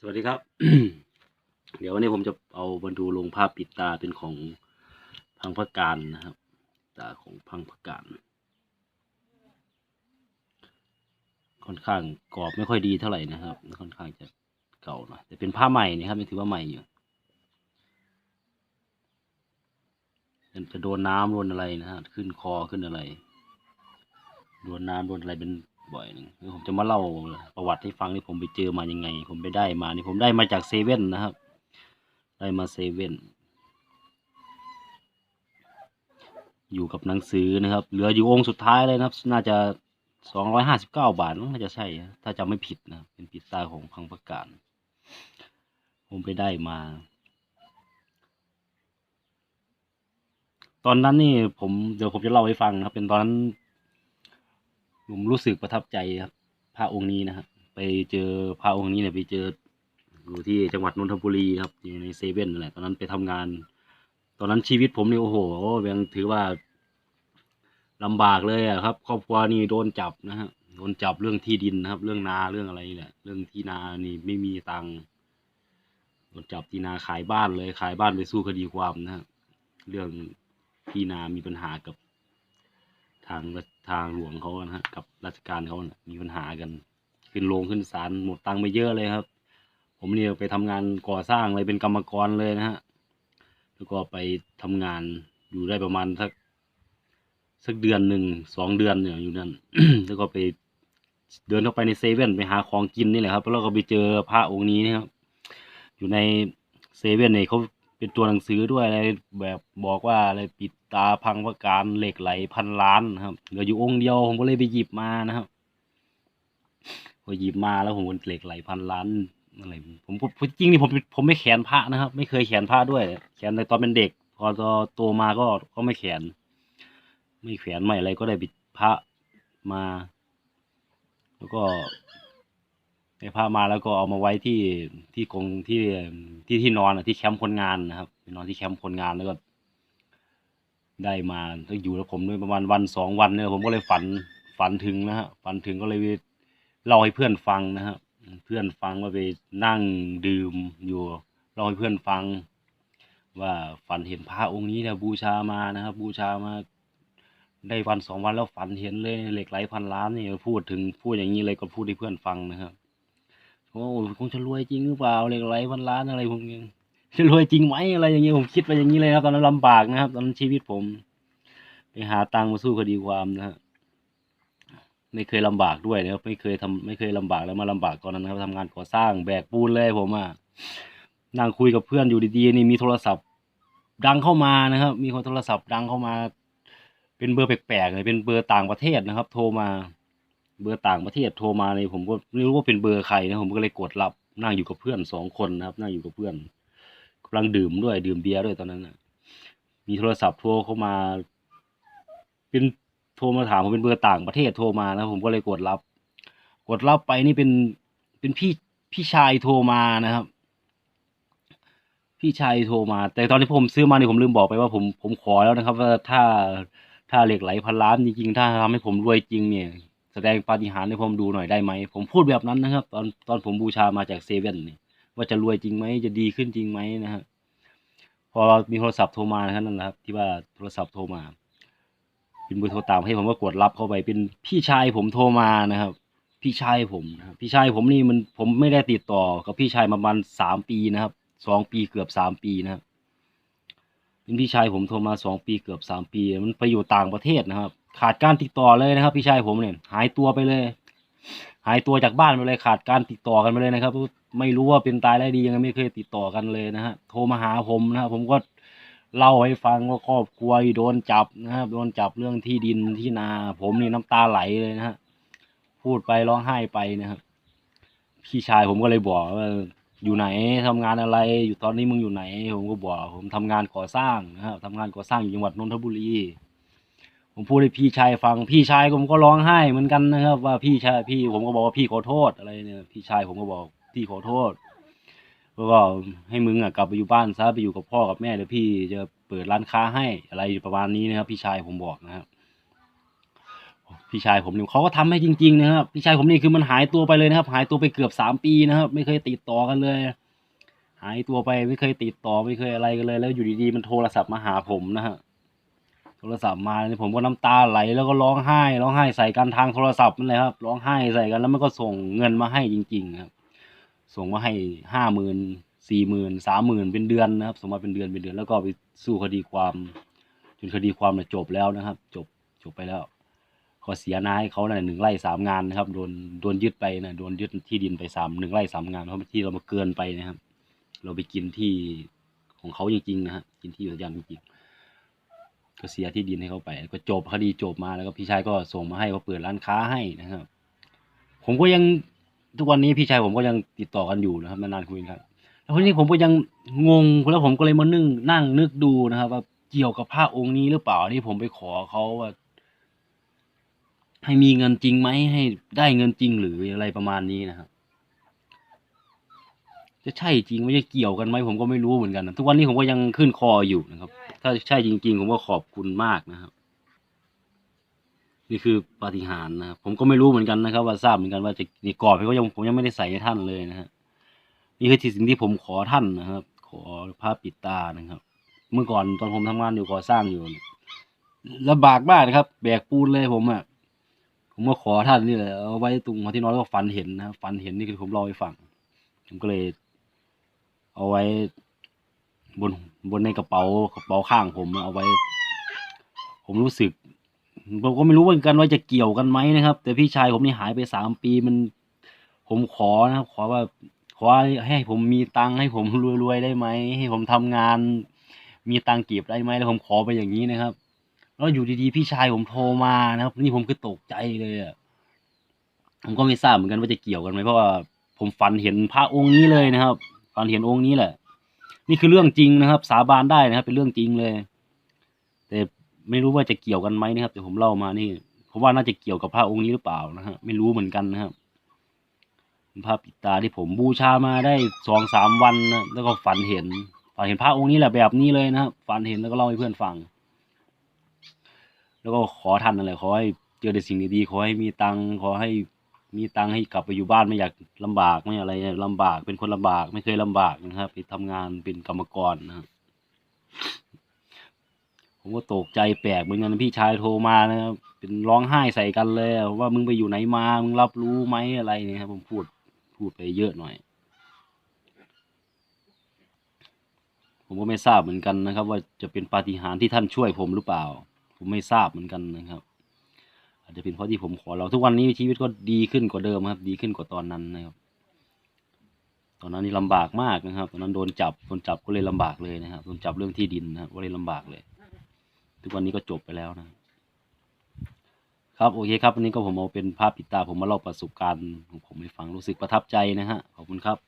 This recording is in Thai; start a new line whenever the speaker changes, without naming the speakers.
สวัสดีครับ เดี๋ยววันนี้ผมจะเอามาดูลงภาพปิดตาเป็นของพังพระการนะครับ ตาของพังพระการ ค่อนข้างกรอบไม่ค่อยดีเท่าไหร่นะครับ ค่อนข้างจะเก่าหน่อยแต่เป็นผ้าใหม่นะครับยังถือว่าใหม่อยู่มันจะโดนน้ำโดนอะไรนะฮะขึ้นคอขึ้นอะไรโดนน้ำโดนอะไรเป็น บ่อยหนึ่งเดี๋ยวผมจะมาเล่าประวัติให้ฟังที่ผมไปเจอมายังไง ผมไปได้มานี่ผมได้มาจากเซเว่นนะครับ ได้มาเซเว่นอยู่กับหนังสือนะครับ เหลืออยู่องค์สุดท้ายเลยนะครับ น่าจะสองร้อยห้าสิบเก้าบาทน่าจะใช่ ถ้าจำไม่ผิดนะเป็นปิดตาของพังประการผมไปได้มา ตอนนั้นนี่ผมเดี๋ยวผมจะเล่าให้ฟังนะครับ เป็นตอนนั้น ผมรู้สึกประทับใจครับพระองค์นี้นะครับไปเจอพระองค์นี้เนี่ยไปเจออยู่ที่จังหวัดนนทบุรีครับอยู่ในเซเว่นนั่นแหละตอนนั้นไปทำงาน ตอนนั้นชีวิตผมเนี่ยโอ้โหยังถือว่าลำบากเลยอะครับ ครอบครัวนี่โดนจับนะฮะโดนจับเรื่องที่ดินนะครับ เรื่องนาเรื่องอะไรนี่แหละเรื่องที่นานี่ไม่มีตังค์โดนจับที่นาขายบ้านเลยขายบ้านไปสู้คดีความนะฮะเรื่องที่นามีปัญหากับ ทางทางหลวงเขานะฮะกับราชการเขานะมีปัญหากัน ขึ้นโรงขึ้นศาลหมดตังค์ไปเยอะเลยครับ ผมเนี่ยไปทำงานก่อสร้างเลยเป็นกรรมกรเลยนะฮะแล้วก็ไปทำงานอยู่ได้ประมาณสักสักเดือนหนึ่งสองเดือนเนี่ยอยู่นั่นแล้วก็ไปเดินเข้าไปในเซเว่นไปหาของกินนี่แหละครับแล้วก็ไปเจอพระองค์นี้นะครับอยู่ในเซเว่นเนี่ยเขา เป็นตัวหนังสือด้วยอะไรแบบบอกว่าอะไรปิดตาพังประการเหล็กไหลพันล้านนะครับเหลืออยู่องค์เดียวผมก็เลยไปหยิบมานะครับพอหยิบมาแล้วผมก็เหล็กไหลพันล้านอะไรผมผมจริงนี่ผมผมไม่แขวนพระนะครับ ไม่เคยแขวนพระด้วยแขวนในตอนเป็นเด็ก พอโตมาก็ก็ไม่แขวนไม่แขวนไม่อะไรก็ได้บิดพระมา แล้วก็ ได้พระมาแล้วก็เอามาไว้ที่ที่กรงที่ที่ที่นอนอะที่แคมป์คนงานนะครับไปนอนที่แคมป์คนงานแล้วก็ ได้มาถ้าอยู่แล้วผมด้วยประมาณวันสองวันเนี่ยผมก็เลยฝันฝันถึงนะฮะฝันถึงก็เลยเล่าให้เพื่อนฟังนะฮะเพื่อนฟังว่าไปนั่งดื่มอยู่เล่าให้เพื่อนฟัง ว่าฝันเห็นพระองค์นี้เนี่ยบูชามานะครับ บูชามาได้วันสองวันแล้วฝันเห็นเลยเหล็กไหลพันล้านนี่พูดถึงพูดอย่างนี้เลยก็พูดให้เพื่อนฟังนะครับ โอ้คงจะรวยจริงหรือเปล่าเหล็กไหลพันล้านอะไรพวกนี้จะรวยจริงไหมอะไรอย่างเงี้ยผมคิดไปอย่างนี้เลยครับ ตอนนั้นลำบากนะครับ ตอนนั้นชีวิตผมไปหาตังค์มาสู้คดีความนะฮะไม่เคยลำบากด้วยนะครับไม่เคยทำไม่เคยลำบากแล้วมาลำบากตอนนั้นนะครับทำงานก่อสร้างแบกปูนเลยผมอะนั่งคุยกับเพื่อนอยู่ดีๆนี่มีโทรศัพท์ ดังเข้ามานะครับ มีคนโทรศัพท์ดังเข้ามา เป็นเบอร์แปลกๆเลยเป็นเบอร์ต่างประเทศนะครับ โทรมา เบอร์ต่างประเทศโทรมาเลยผมก็ไม่รู้ว่าเป็นเบอร์ใครนะผมก็เลยกดรับนั่งอยู่กับเพื่อนสองคนนะครับ นั่งอยู่กับเพื่อนกำลังดื่มด้วยดื่มเบียร์ด้วยตอนนั้นนะมีโทรศัพท์โทรเข้ามา เป็นโทรมาถามผมเป็นเบอร์ต่างประเทศโทรมานะผมก็เลยกดรับ กดรับไปนี่เป็นเป็นพี่พี่ชายโทรมานะครับ พี่ชายโทรมา แต่ตอนที่ผมซื้อมาเนี่ยผมลืมบอกไปว่าผมผมขอแล้วนะครับ ว่าถ้าถ้าเหล็กไหลพันล้านจริงๆถ้าทำให้ผมรวยจริงเนี่ย ดงปาฏิหาริย์ให้ผมดูหน่อยได้ไหม ผมพูดแบบนั้นนะครับ ตอนตอนผมบูชามาจากเซเว่นนี่ว่าจะรวยจริงไหมจะดีขึ้นจริงไหมนะฮะพอมีโทรศัพท์โทรมานะครับนั่นแหละครับ ที่ว่าโทรศัพท์โทรมา เป็นเบอร์โทรตามให้ผมก็กดรับเข้าไปเป็นพี่ชายผมโทรมานะครับ พี่ชายผมนะพี่ชายผมนี่มันผมไม่ได้ติดต่อกับพี่ชายมาประมาณสามปีนะครับสองปีเกือบสามปีนะครับเป็นพี่ชายผมโทรมาสองปีเกือบสามปี มันไปอยู่ต่างประเทศนะครับ ขาดการติดต่อเลยนะครับ พี่ชายผมเนี่ย หายตัวไปเลย หายตัวจากบ้านไปเลยขาดการติดต่อกันไปเลยนะครับ ไม่รู้ว่าเป็นตายได้ดียังไงไม่เคยติดต่อกันเลยนะฮะโทรมาหาผมนะครับผมก็เล่าให้ฟังว่าครอบครัวโดนจับนะครับโดนจับเรื่องที่ดินที่นา ผมนี่น้ำตาไหลเลยนะฮะพูดไปร้องไห้ไปนะครับพี่ชายผมก็เลยบอกว่าอยู่ไหนทำงานอะไร อยู่ตอนนี้มึงอยู่ไหน ผมก็บอกผมทำงานก่อสร้างนะครับทำงานก่อสร้างอยู่จังหวัดนนทบุรี ผมพูดให้พี่ชายฟังพี่ชายผมก็ร้องไห้เหมือนกันนะครับ ว่าพี่ชายพี่ผมก็บอกว่าพี่ขอโทษอะไรเนี่ยพี่ชายผมก็บอกพี่ขอโทษแล้วก็ให้มึงอะกลับไปอยู่บ้านซะไปอยู่กับพ่อกับแม่เดี๋ยวพี่จะเปิดร้านค้าให้อะไรประมาณนี้นะครับ พี่ชายผมบอกนะครับพี่ชายผมเนี่ยเขาก็ทำให้จริงๆนะครับพี่ชายผมนี่คือมันหายตัวไปเลยนะครับ หายตัวไปเกือบสามปีนะครับ ไม่เคยติดต่อกันเลย หายตัวไปไม่เคยติดต่อไม่เคยอะไรกันเลย แล้วอยู่ดีๆมันโทรศัพท์มาหาผมนะฮะ โทรศัพท์มาเนี่ยผมก็น้ำตาไหลแล้วก็ร้องไห้ร้องไห้ใส่กันทางโทรศัพท์นั่นเลยครับร้องไห้ใส่กันแล้วมันก็ส่งเงินมาให้จริง ๆ ครับ ส่งมาให้ห้าหมื่นสี่หมื่นสามหมื่นเป็นเดือนนะครับ ส่งมาเป็นเดือนเป็นเดือนแล้วก็ไปสู้คดีความจนคดีความเนี่ยจบแล้วนะครับ จบจบไปแล้วก็เสียนายเขาเนี่ยหนึ่งไร่สามงานนะครับโดนโดนยึดไปนะโดนยึดที่ดินไปสามหนึ่งไร่สามงานเพราะที่เรามาเกินไปนะครับ เราไปกินที่ของเขาจริงๆนะฮะกินที่อุทยานจริงๆ ก็เสียที่ดินให้เขาไป ก็จบคดีจบมาแล้วก็พี่ชายก็ส่งมาให้เขาเปิดร้านค้าให้นะครับ ผมก็ยังทุกวันนี้พี่ชายผมก็ยังติดต่อกันอยู่นะครับนานๆคุยกันแล้วทีนี้ผมก็ยังงงแล้วผมก็เลยมานึ่งนั่งนึกดูนะครับว่าเกี่ยวกับพระองค์นี้หรือเปล่าที่ผมไปขอเขาว่าให้มีเงินจริงไหมให้ได้เงินจริงหรืออะไรประมาณนี้นะครับจะใช่จริงไม่จะเกี่ยวกันไหมผมก็ไม่รู้เหมือนกันนะทุกวันนี้ผมก็ยังขึ้นคออยู่นะครับ ถ้าใช่จริง ๆ ผมก็ขอบคุณมากนะครับ นี่คือปาฏิหาริย์นะครับผมก็ไม่รู้เหมือนกันนะครับ ว่าทราบเหมือนกันว่าจะนี่กรอบเขายังผมยังไม่ได้ใส่ให้ท่านเลยนะฮะนี่คือสิ่งที่ผมขอท่านนะครับ ขอผ้าปิดตานะครับ เมื่อก่อนตอนผมทำงานอยู่ก่อสร้างอยู่ลำบากมากนะครับ แบกปูนเลยผมอะผมก็ขอท่านนี่แหละเอาไว้ตรงหัวที่นอนแล้วก็ฝันเห็นนะครับฝันเห็นนี่คือผมเล่าให้ฟังผมก็เลย เอาไว้ บนบนในกระเป๋ากระเป๋าข้างผมเอาไว้ ผมรู้สึกผมก็ไม่รู้เหมือนกันว่าจะเกี่ยวกันไหมนะครับ แต่พี่ชายผมนี่หายไปสามปีมัน ผมขอนะครับ ขอว่าขอให้ผมมีตังค์ให้ผมรวยๆได้ไหมให้ผมทำงาน มีตังค์เก็บได้ไหมแล้วผมขอไปอย่างนี้นะครับ แล้วอยู่ดีๆพี่ชายผมโทรมานะครับ นี่ผมคือตกใจเลยอะผมก็ไม่ทราบเหมือนกันว่าจะเกี่ยวกันไหมเพราะว่าผมฝันเห็นพระองค์นี้เลยนะครับ ฝันเห็นองค์นี้แหละ นี่คือเรื่องจริงนะครับ สาบานได้นะครับ เป็นเรื่องจริงเลย แต่ไม่รู้ว่าจะเกี่ยวกันไหมนะครับ แต่ผมเล่ามานี่ผมว่าน่าจะเกี่ยวกับพระองค์นี้หรือเปล่านะฮะไม่รู้เหมือนกันนะครับเป็นภาพปิดตาที่ผมบูชามาได้สองสามวันนะแล้วก็ฝันเห็นฝันเห็นพระองค์นี้แหละแบบนี้เลยนะครับฝันเห็นแล้วก็เล่าให้เพื่อนฟัง แล้วก็ขอท่านนั่นแหละขอให้เจอแต่สิ่งดีๆขอให้มีตังขอให้ มีตังค์ให้กลับไปอยู่บ้านไม่อยากลำบากไม่อะไรลำบากเป็นคนลำบากไม่เคยลำบากนะครับไปทำงานเป็นกรรมกรนะครับผมก็ตกใจแปลกเหมือนกันพี่ชายโทรมานะครับเป็นร้องไห้ใส่กันเลยว่ามึงไปอยู่ไหนมามึงรับรู้ไหมอะไรเนี่ยครับผมพูดพูดไปเยอะหน่อย ผมก็ไม่ทราบเหมือนกันนะครับ ว่าจะเป็นปาฏิหาริย์ที่ท่านช่วยผมหรือเปล่า ผมไม่ทราบเหมือนกันนะครับ อาจจะเป็นเพราะที่ผมขอเราทุกวันนี้ชีวิตก็ดีขึ้นกว่าเดิมครับ ดีขึ้นกว่าตอนนั้นนะครับ ตอนนั้นนี่ลำบากมากนะครับ ตอนนั้นโดนจับโดนจับก็เลยลำบากเลยนะครับโดนจับเรื่องที่ดินนะครับก็เลยลำบากเลย ทุกวันนี้ก็จบไปแล้วนะครับครับโอเคครับวันนี้ก็ผมเอาเป็นภาพปิดตาผมมาเล่าประสบการณ์ของผมให้ฟังรู้สึกประทับใจนะฮะขอบคุณครับ